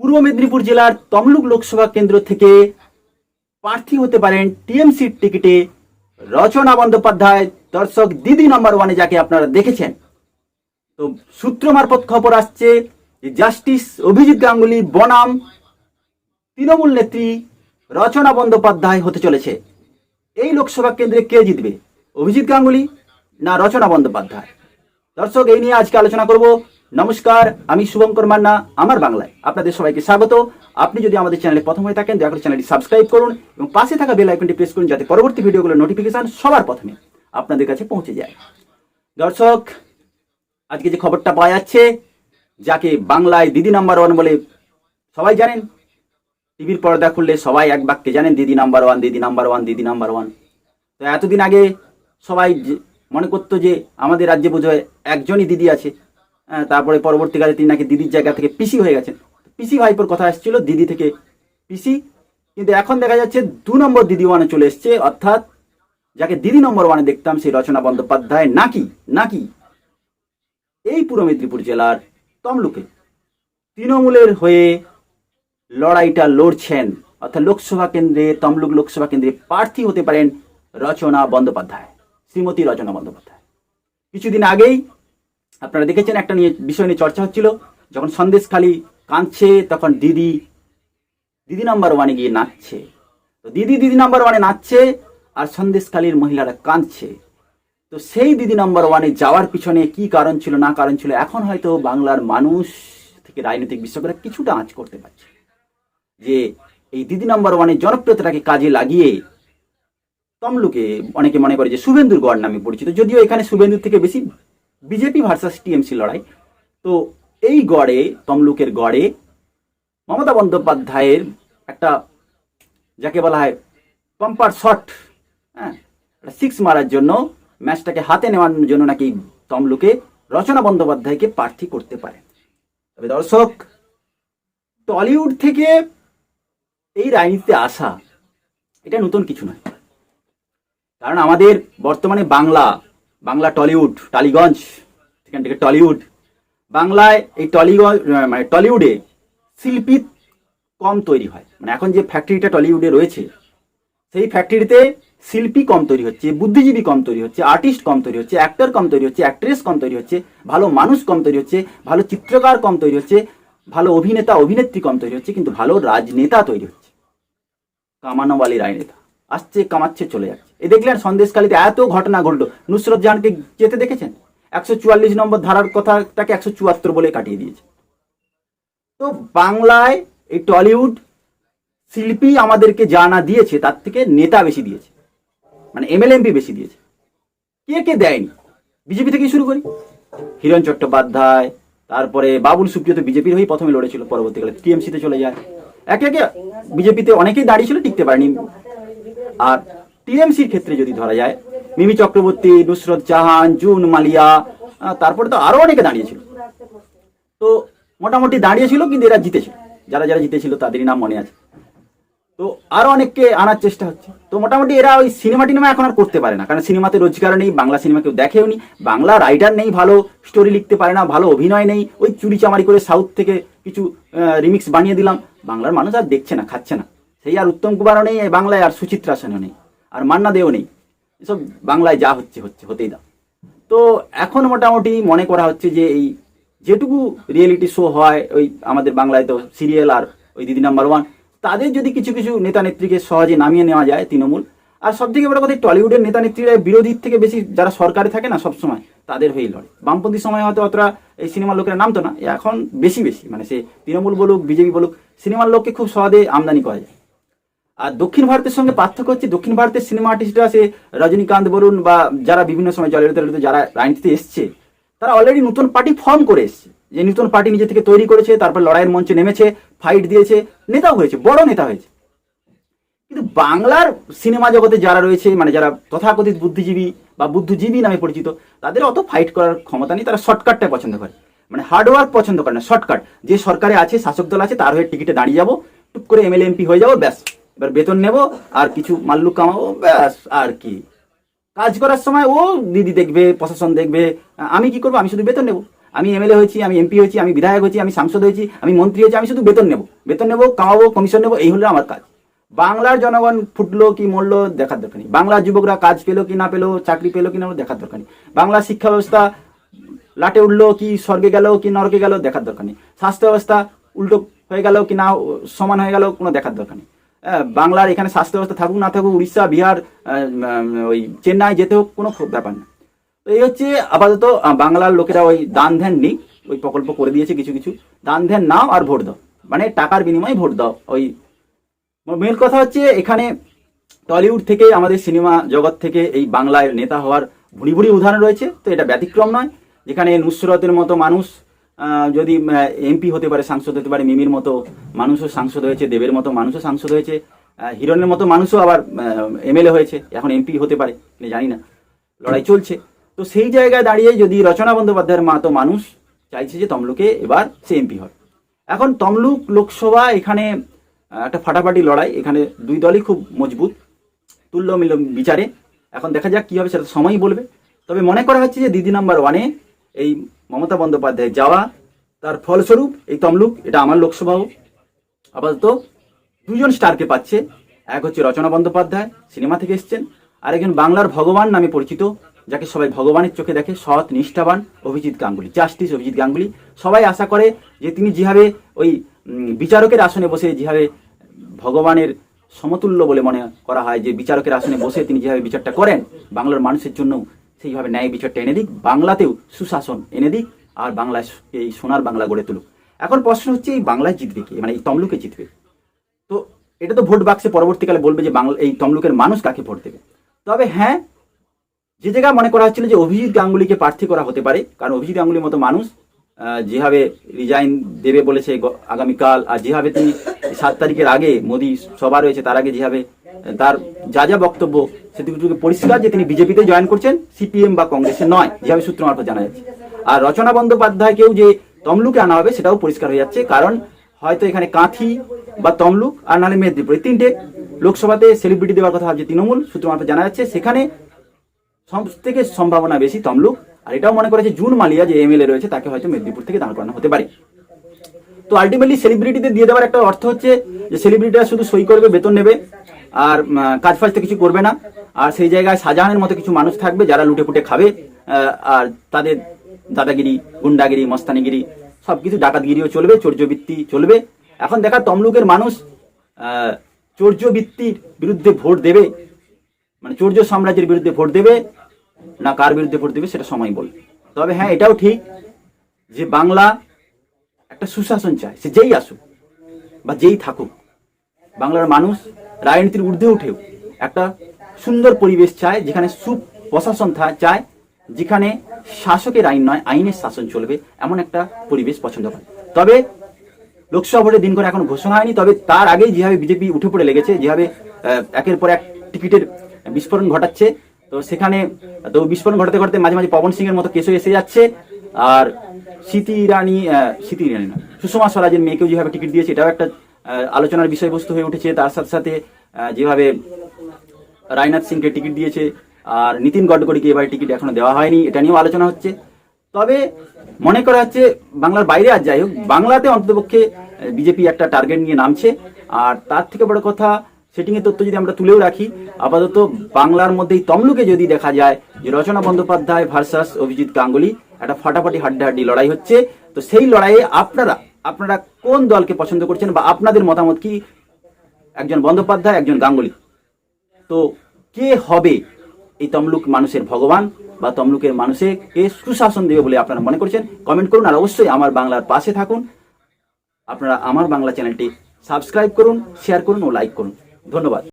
পূর্ব মেদিনীপুর জেলার তমলুক লোকসভা কেন্দ্র থেকে প্রার্থী হতে পারেন টিএমসির টিকিটে রচনা বন্দ্যোপাধ্যায়, দর্শক দিদি নাম্বার ওয়ানে যাকে আপনারা দেখেছেন। তো সূত্র মারফত খবর আসছে জাস্টিস অভিজিৎ গাঙ্গুলি, বনাম, তৃণমূল নেত্রী রচনা বন্দ্যোপাধ্যায় হতে চলেছে। এই লোকসভা কেন্দ্রে কে জিতবে? অভিজিৎ গাঙ্গুলি না রচনা বন্দ্যোপাধ্যায়? দর্শক, এই নিয়ে আজকে আলোচনা করব। নমস্কার, আমি শুভঙ্কর মান্না, আমার বাংলায়। আপনাদের সবাইকে স্বাগত। আপনি যদি আমাদের চ্যানেলে প্রথম হয়ে থাকেন, দয়া করে চ্যানেলটি সাবস্ক্রাইব করুন এবং পাশে থাকা বেল আইকনটি প্রেস করুন যাতে পরবর্তী ভিডিওগুলোর নোটিফিকেশন সবার প্রথমে আপনাদের কাছে পৌঁছে যায়। দর্শক, আজকে যে খবরটা পাওয়া যাচ্ছে, যাকে বাংলায় দিদি নাম্বার ওয়ান বলে সবাই জানেন, টিভির পর্দা খুললে সবাই এক বাক্যে জানেন, দিদি নাম্বার ওয়ান, দিদি নাম্বার ওয়ান, দিদি নাম্বার ওয়ান। তো এতদিন আগে সবাই মনে করতো যে আমাদের রাজ্যে বোঝয় একজনই দিদি আছে। তারপরে পরবর্তীকালে তিনি নাকি দিদির জায়গা থেকে পিসি হয়ে গেছেন। পিসি ভাইপোর কথা আসছিল, দিদি থেকে পিসি কিন্তু এখন দেখা যাচ্ছে দু নম্বর দিদি ওয়ানে চলে এসছে, অর্থাৎ যাকে দিদি নম্বর ওয়ানে দেখতাম, সেই রচনা বন্দ্যোপাধ্যায়, নাকি নাকি। এই পূর্ব মেদিনীপুর জেলার তমলুকে তৃণমূলের হয়ে লড়াইটা লড়ছেন, অর্থাৎ লোকসভা কেন্দ্রে, তমলুক লোকসভা কেন্দ্রে প্রার্থী হতে পারেন রচনা বন্দ্যোপাধ্যায়, শ্রীমতী রচনা বন্দ্যোপাধ্যায়। কিছুদিন আগেই আপনারা দেখেছেন একটা নিয়ে বিষয় নিয়ে চর্চা হচ্ছিল, যখন সন্দেশখালি কাঁদছে, তখন দিদি দিদি নাম্বার ওয়ানে গিয়ে নাচছে। তো দিদি দিদি নাম্বার ওয়ানে নাচছে, আর সন্দেশখালীর মহিলারা কাঁদছে। তো সেই দিদি নাম্বার ওয়ানে যাওয়ার পিছনে কি কারণ ছিল, না কারণ ছিল, এখন হয়তো বাংলার মানুষ থেকে রাজনৈতিক বিশ্বকরা কিছুটা আঁচ করতে পারছে। যে এই দিদি নাম্বার ওয়ানের জনপ্রিয়তাটাকে কাজে লাগিয়ে তমলুকে অনেকে মনে করে যে শুভেন্দুর গড় নামে পরিচিত, যদিও এখানে শুভেন্দুর থেকে বেশি বিজেপি ভার্সাস টিএমসি লড়াই। তো এই গড়ে, তমলুকের গড়ে মমতা বন্দ্যোপাধ্যায়ের একটা যাকে বলা হয় পাম্পার শট হ্যাঁ সিক্স মারার জন্য ম্যাচটাকে হাতে নেওয়ার জন্য নাকি তমলুকে রচনা বন্দ্যোপাধ্যায়কে প্রার্থী করতে পারে। তবে দর্শক, টলিউড থেকে এই রাজনীতিতে আসা, এটা নতুন কিছু নয়। কারণ আমাদের বর্তমানে বাংলা বাংলা টলিউড, টালিগঞ্জ, সেখান থেকে টলিউড। বাংলায় এই টলিগঞ্জ মানে টলিউডে শিল্পী কম তৈরি হয়। মানে এখন যে ফ্যাক্টরিটা টলিউডে রয়েছে, সেই ফ্যাক্টরিতে শিল্পী কম তৈরি হচ্ছে, বুদ্ধিজীবী কম তৈরি হচ্ছে আর্টিস্ট কম তৈরি হচ্ছে অ্যাক্টর কম তৈরি হচ্ছে অ্যাক্ট্রেস কম তৈরি হচ্ছে, ভালো মানুষ কম তৈরি হচ্ছে, ভালো চিত্রকার কম তৈরি হচ্ছে, ভালো অভিনেতা, অভিনেত্রী কম তৈরি হচ্ছে, কিন্তু ভালো রাজনেতা তৈরি হচ্ছে। কামানোওয়ালি রাজনেতা আসছে, কামাচ্ছে, চলে যাচ্ছে। এই দেখলেন সন্দেশকালীতে এত ঘটনা ঘটলো। নুসরত জাহানকে যেতে দেখেছেন? একশো চুয়াল্লিশ নম্বর ধারার কথাটাকে একশো চুয়াত্তর বলে কাটিয়ে দিয়েছে। তো বাংলায় এই টলিউড শিল্পী আমাদেরকে যা না দিয়েছে, তার থেকে নেতা বেশি দিয়েছে। মানে এমএলএমপি বেশি দিয়েছে। কে কে দেয়নি? বিজেপি থেকে শুরু করি। হিরণ চট্টোপাধ্যায়, তারপরে বাবুল সুপ্রিয় তো বিজেপির হয়েই প্রথমে লড়েছিল, পরবর্তীকালে টিএমসিতে চলে যায়। একে একে বিজেপিতে অনেকেই দাঁড়িয়েছিল টিকতে পারেনি। আর টিএমসির ক্ষেত্রে যদি ধরা যায়, মিমি চক্রবর্তী, নুসরত জাহান, জুন মালিয়া তারপরে তো আরও অনেকে দাঁড়িয়েছিল। তো মোটামুটি দাঁড়িয়েছিল কিন্তু এরা জিতেছিল। যারা যারা জিতেছিল তাদেরই নাম মনে আছে। তো আরও অনেককে আনার চেষ্টা হচ্ছে। তো মোটামুটি এরা ওই সিনেমা টিনেমা এখন আর করতে পারে না। কারণ সিনেমাতে রোজগার নেই, বাংলা সিনেমা কেউ দেখেও নি। বাংলা রাইটার নেই, ভালো স্টোরি লিখতে পারে না, ভালো অভিনয় নেই। ওই চুরি চামারি করে সাউথ থেকে কিছু রিমিক্স বানিয়ে দিলাম। বাংলার মানুষ আর দেখছে না, খাচ্ছে না। সেই আর উত্তম কুমারও নেই বাংলায় আর সুচিত্রা সেনও নেই। আর মান্না দেও নেই। এসব বাংলায় যা হচ্ছে হচ্ছে, হতেই দাও। তো এখন মোটামুটি মনে করা হচ্ছে যে এই যেটুকু রিয়েলিটি শো হয়, ওই আমাদের বাংলায় তো সিরিয়াল আর ওই দিদি নাম্বার ওয়ান তাদের যদি কিছু কিছু নেতা নেত্রীকে সহজে নামিয়ে নেওয়া যায় তৃণমূল, আর সব থেকে বড় কথা টলিউডের নেতা নেত্রীরা বিরোধীর থেকে বেশি যারা সরকারে থাকে না সবসময়, তাদের হয়েই লড়ে। বামপন্থী সময় হয়তো অতটা এই সিনেমার লোকেরা নামতো না, এখন বেশি বেশি। মানে সে তৃণমূল বলুক, বিজেপি বলুক সিনেমার লোককে খুব সহজে আমদানি করা যায়। আর দক্ষিণ ভারতের সঙ্গে পার্থক্য হচ্ছে দক্ষিণ ভারতের সিনেমা আর্টিস্টরা সে রজনীকান্ত বলুন বা যারা বিভিন্ন সময় জলরত যারা রাজনীতিতে এসছে, তারা অলরেডি নতুন পার্টি ফর্ম করে এসছে। যে নতুন পার্টি নিজে থেকে তৈরি করেছে, তারপর লড়াইয়ের মঞ্চে নেমেছে ফাইট দিয়েছে নেতা হয়েছে, বড় নেতা হয়েছে। কিন্তু বাংলার সিনেমা জগতে যারা রয়েছে মানে যারা তথাকথিত বুদ্ধিজীবী বা বুদ্ধিজীবী নামে পরিচিত, তাদের অত ফাইট করার ক্ষমতা নেই, তারা শর্টকাটটা পছন্দ করে। মানে হার্ডওয়ার্ক পছন্দ করে না শর্টকাট যে সরকারে আছে, শাসক দল আছে, তার হয়ে টিকিটে দাঁড়িয়ে যাব, টুক করে এমএলএ এমপি হয়ে যাব, ব্যাস। এবার বেতন নেব, আর কিছু মাল্লু কামাবো, ব্যাস, আর কি। কাজ করার সময় ও দিদি দেখবে, প্রশাসন দেখবে, আমি কি করব? আমি শুধু বেতন নেব। আমি এমএলএ হয়েছি, আমি এমপি হয়েছি, আমি বিধায়ক হয়েছি, আমি সাংসদ হয়েছি, আমি মন্ত্রী হয়েছি, আমি শুধু বেতন নেব। বেতন নেব, কামাবো কমিশন নেব, এই হলো আমার কাজ। বাংলার জনগণ ফুটলো কি মরলো দেখার দরকার নেই। বাংলার যুবকরা কাজ পেল কি না পেল, চাকরি পেল কি না দেখার দরকার নেই। বাংলার শিক্ষা ব্যবস্থা লাটে উঠল কি স্বর্গে গেল কি নরকে গেল দেখার দরকার নেই। স্বাস্থ্য ব্যবস্থা উল্টো হয়ে গেল কি না, সমান হয়ে গেল কোনো দেখার দরকার নেই। বাংলার এখানে স্বাস্থ্য ব্যবস্থা থাকুক না থাকুক, উড়িষ্যা, বিহার ওই চেন্নাই যেতে হোক, কোনো ব্যাপার না। তো এই হচ্ছে আপাতত বাংলার লোকেরা ওই দান ধ্যান নেই, ওই প্রকল্প করে দিয়েছে কিছু কিছু। দান ধ্যান নাও আর ভোট দাও। মানে টাকার বিনিময়ে ভোট দাও, ওই মেন কথা হচ্ছে এখানে টলিউড থেকে, আমাদের সিনেমা জগৎ থেকে এই বাংলায় নেতা হওয়ার ভুড়ি ভুড়ি উদাহরণ রয়েছে। তো এটা ব্যতিক্রম নয়। যেখানে নুসরতের মতো মানুষ যদি এমপি হতে পারে, সাংসদ হতে পারে, মিমির মতো মানুষও সাংসদ হয়েছে, দেবের মতো মানুষও সাংসদ হয়েছে হিরণের মতো মানুষও আবার এমএলএ হয়েছে, এখন এমপি হতে পারে কিনা জানি না, লড়াই চলছে। তো সেই জায়গায় দাঁড়িয়ে যদি রচনা বন্দ্যোপাধ্যায়ের মতো মানুষ, চাইছে যে তমলুকে এবার সে এমপি হয়। এখন তমলুক লোকসভা এখানে একটা ফাটাফাটি লড়াই, এখানে দুই দলই খুব মজবুত, তুল্য মিল বিচারে। এখন দেখা যাক কি হবে, সেটা সময়ই বলবে। তবে মনে করা হচ্ছে যে দিদি নাম্বার ওয়ানে এই মমতা বন্দ্যোপাধ্যায় যাওয়া তার ফলস্বরূপ এই তমলুক, এটা আমার লোকসভাও। আপাতত দুজন স্টারকে পাচ্ছে। এক হচ্ছে রচনা বন্দ্যোপাধ্যায়, সিনেমা থেকে এসছেন। আর একজন বাংলার ভগবান নামে পরিচিত, যাকে সবাই ভগবানের চোখে দেখে সৎ, নিষ্ঠাবান অভিজিৎ গাঙ্গুলি, জাস্টিস অভিজিৎ গাঙ্গুলি। সবাই আশা করে যে তিনি যেভাবে ওই বিচারকের আসনে বসে যেভাবে ভগবানের সমতুল্য বলে মনে করা হয়, যে বিচারকের আসনে বসে তিনি যেভাবে বিচারটা করেন, বাংলার মানুষের জন্য সেইভাবে ন্যায় বিচারটা এনে দিক, বাংলাতেও সুশাসন এনে দিক, আর বাংলায় এই সোনার বাংলা গড়ে তুলুক। এখন প্রশ্ন হচ্ছে, এই বাংলায় জিতবে কে? মানে এই তমলুকে জিতবে। তো এটা তো ভোট বাক্সে পরবর্তীকালে বলবে যে বাংলা এই তমলুকের মানুষ কাকে ভোট দেবে? তবে হ্যাঁ যে জায়গায় মনে করা হচ্ছিল যে অভিজিৎ গাঙ্গুলিকে প্রার্থী করা হতে পারে, কারণ অভিজিৎ গাঙ্গুলির মতো মানুষ যেভাবে রিজাইন দেবে বলেছে আগামীকাল, আর যেভাবে তিনি সাত তারিখের আগে মোদী সভা রয়েছে, তার আগে যেভাবে, তার যা যা বক্তব্য সেদিকে পরিষ্কার যে তিনি বিজেপিতে জয়েন করছেন, সিপিএম বা কংগ্রেসে নয়, যেভাবে সূত্র মারফত জানা যাচ্ছে। আর রচনা বন্দ্যোপাধ্যায়কেও যে তমলুকে আনা হবে সেটাও পরিষ্কার হয়ে যাচ্ছে, কারণ হয়তো এখানে কাঁথি বা তমলুক আর নাহলে মেদিনীপুর। এই তিনটে লোকসভাতে সেলিব্রিটি দেওয়ার কথা ভাবছে তৃণমূল, সূত্র মারফত জানা যাচ্ছে। সেখানে সব থেকে সম্ভাবনা বেশি তমলুক, আর এটাও মনে করে যে জুন মালিয়া যে এমএলএ রয়েছে, তাকে হয়তো মেদিনীপুর থেকে দাঁড় করানো হতে পারে। তো আলটিমেটলি সেলিব্রিটিদের দিয়ে দেওয়ার একটা অর্থ হচ্ছে যে সেলিব্রিটিরা শুধু সই করবে, বেতন নেবে, আর কাজ ফাজ তো কিছু করবে না। আর সেই জায়গায় শাহজাহানের মতো কিছু মানুষ থাকবে যারা লুটে পুটে খাবে আর তাদের দাদাগিরি, গুন্ডাগিরি, মস্তানিগিরি সব কিছু ডাকাতগিরিও চলবে চৌর্যবৃত্তি চলবে। এখন দেখা তমলুকের মানুষ চৌর্যবৃত্তির বিরুদ্ধে ভোট দেবে মানে চৌর্য সাম্রাজ্যের বিরুদ্ধে ভোট দেবে, না কার বিরুদ্ধে ভোট দেবে সেটা সময় বলবে। তবে হ্যাঁ এটাও ঠিক যে বাংলা একটা সুশাসন চায়, সে যেই আসুক বা যেই থাকুক, বাংলার মানুষ রাজনীতির ঊর্ধ্বে উঠেও একটা সুন্দর পরিবেশ চায়, যেখানে সুপ্রশাসন চায়, যেখানে শাসকের আইন নয়, আইনের শাসন চলবে, এমন একটা পরিবেশ পছন্দ করে। তবে লোকসভা ভোটের দিন করে এখন ঘোষণা হয়নি, তবে তার আগেই যেভাবে বিজেপি উঠে পড়ে লেগেছে, যেভাবে একের পর এক টিকিটের বিস্ফোরণ ঘটাচ্ছে, তো সেখানে, তো বিস্ফোরণ ঘটাতে ঘটাতে মাঝে মাঝে পবন সিং এর মতো কেসও এসে যাচ্ছে, আর স্মৃতি ইরানি স্মৃতি ইরানি না সুষমা স্বরাজের মেয়েকেও যেভাবে টিকিট দিয়েছে, এটাও একটা আলোচনার বিষয়বস্তু হয়ে উঠেছে, তার সাথে সাথে যেভাবে রাজনাথ সিংকে টিকিট দিয়েছে আর নীতিন গডকরিকে এবার টিকিট এখনও দেওয়া হয়নি। এটা নিয়েও আলোচনা হচ্ছে। তবে মনে করা হচ্ছে বাংলার বাইরে আর যাই হোক, বাংলাতে অন্ততপক্ষে বিজেপি একটা টার্গেট নিয়ে নামছে। আর তার থেকে বড় কথা সেটিং এর তথ্য যদি আমরা তুলেও রাখি, আপাতত বাংলার মধ্যেই তমলুকে যদি দেখা যায়, যে রচনা বন্দ্যোপাধ্যায় ভার্সাস অভিজিৎ গাঙ্গুলি একটা ফাটাফাটি হাড্ডাহাড্ডি লড়াই হচ্ছে। তো সেই লড়াইয়ে আপনারা আপনারা কোন দলকে পছন্দ করছেন বা আপনাদের মতামত কি? একজন বন্দ্যোপাধ্যায়, একজন গাঙ্গুলি। তো কে হবে এই তমলুক মানুষের ভগবান বা তমলুকের মানুষে কে সুশাসন দেবে বলে আপনারা মনে করছেন? কমেন্ট করুন আর অবশ্যই আমার বাংলার পাশে থাকুন। আপনারা আমার বাংলা চ্যানেলটি সাবস্ক্রাইব করুন শেয়ার করুন ও লাইক করুন। ধন্যবাদ।